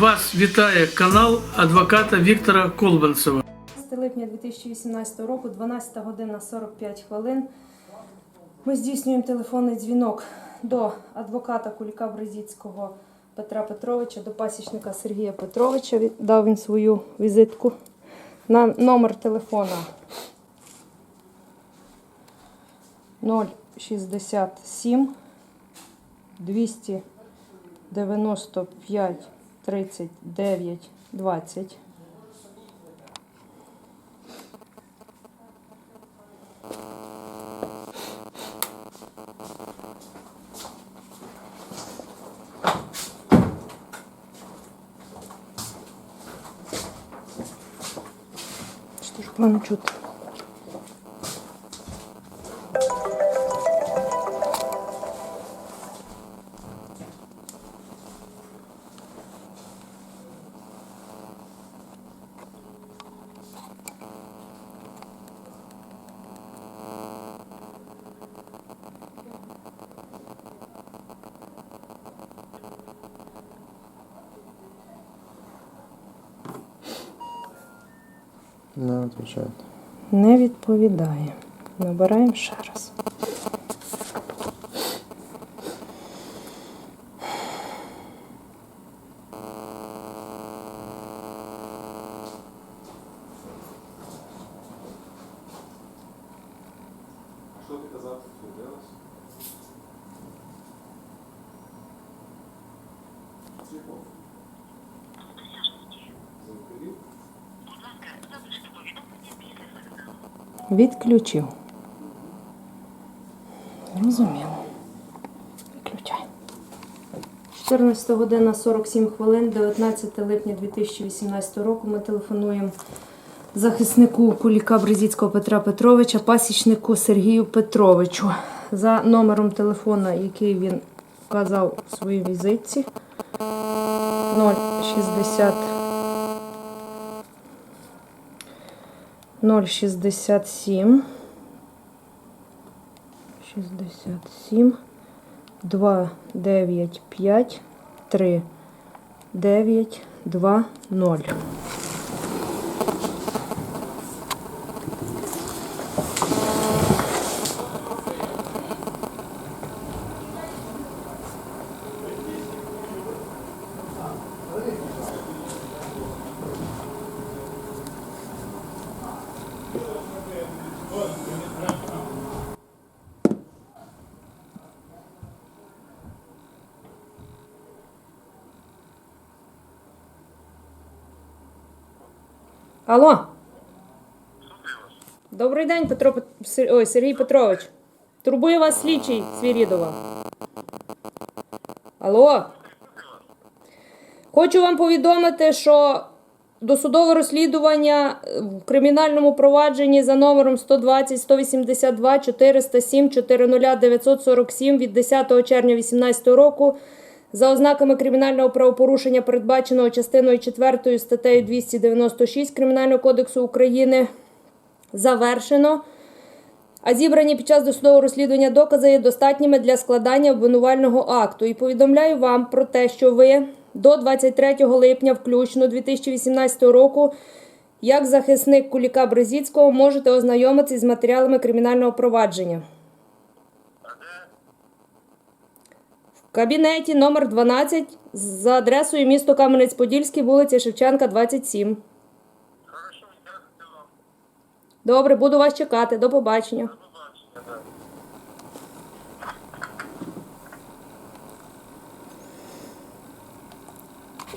Вас вітає канал адвоката Віктора Колбанцева. 15 липня 2018 року, 12 година 45 хвилин. Ми здійснюємо телефонний дзвінок до адвоката Куліка Брезіцького Петра Петровича, до пасічника Сергія Петровича. Дав він свою візитку на номер телефона 067 295 39 20. Что ж пану чути? Не отвечает. Не відповідає. Набираємо ще раз. Що ти Відключив. Зрозуміло. Виключай. 14 година 47 хвилин, 19 липня 2018 року. Ми телефонуємо захиснику Куліка Брезіцького Петра Петровича, пасічнику Сергію Петровичу за номером телефона, який він вказав у своїй візитці. 060 067 67 295 3 9 2 0. Алло. Добрий день, Петро Пет- Ой, Сергій Петрович. Турбує вас слідчий Свірідова. Алло. Хочу вам повідомити, що досудове розслідування в кримінальному провадженні за номером 120 182 407 400 947 від 10 червня 2018 року за ознаками кримінального правопорушення, передбаченого частиною 4 статтею 296 Кримінального кодексу України, завершено. А зібрані під час досудового розслідування докази є достатніми для складання обвинувального акту. І повідомляю вам про те, що ви до 23 липня, включно 2018 року, як захисник Куліка Брезіцького, можете ознайомитися з матеріалами кримінального провадження. В кабінеті номер 12 за адресою місто Кам'янець-Подільський, вулиця Шевченка, 27. Хорошо, дякую вам. Добре, буду вас чекати. До. Побачення,